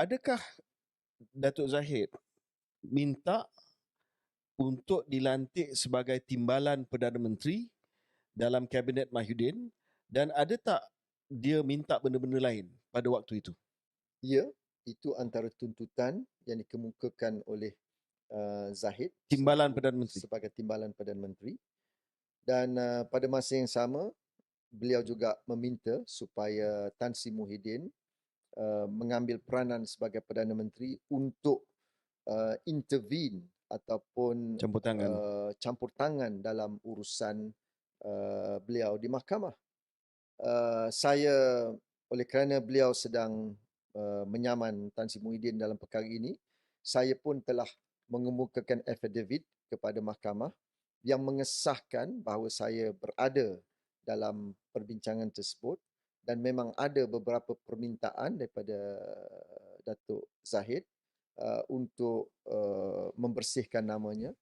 adakah Datuk Zahid minta untuk dilantik sebagai timbalan Perdana Menteri dalam Kabinet Mahyudin dan ada tak dia minta benda-benda lain pada waktu itu? Ya, itu antara tuntutan yang dikemukakan oleh uh, Zahid Timbalan Perdana Menteri. sebagai timbalan Perdana Menteri. Dan uh, pada masa yang sama, beliau juga meminta supaya Tan Sri Muhyiddin uh, mengambil peranan sebagai Perdana Menteri untuk uh, intervene ataupun Campur tangan. uh, campur tangan dalam urusan uh, beliau di mahkamah. Uh, saya oleh kerana beliau sedang uh, menyaman Tan Sri Muhyiddin dalam perkara ini, saya pun telah mengemukakan affidavit kepada mahkamah yang mengesahkan bahawa saya berada dalam perbincangan tersebut dan memang ada beberapa permintaan daripada Datuk Zahid uh, untuk uh, membersihkan namanya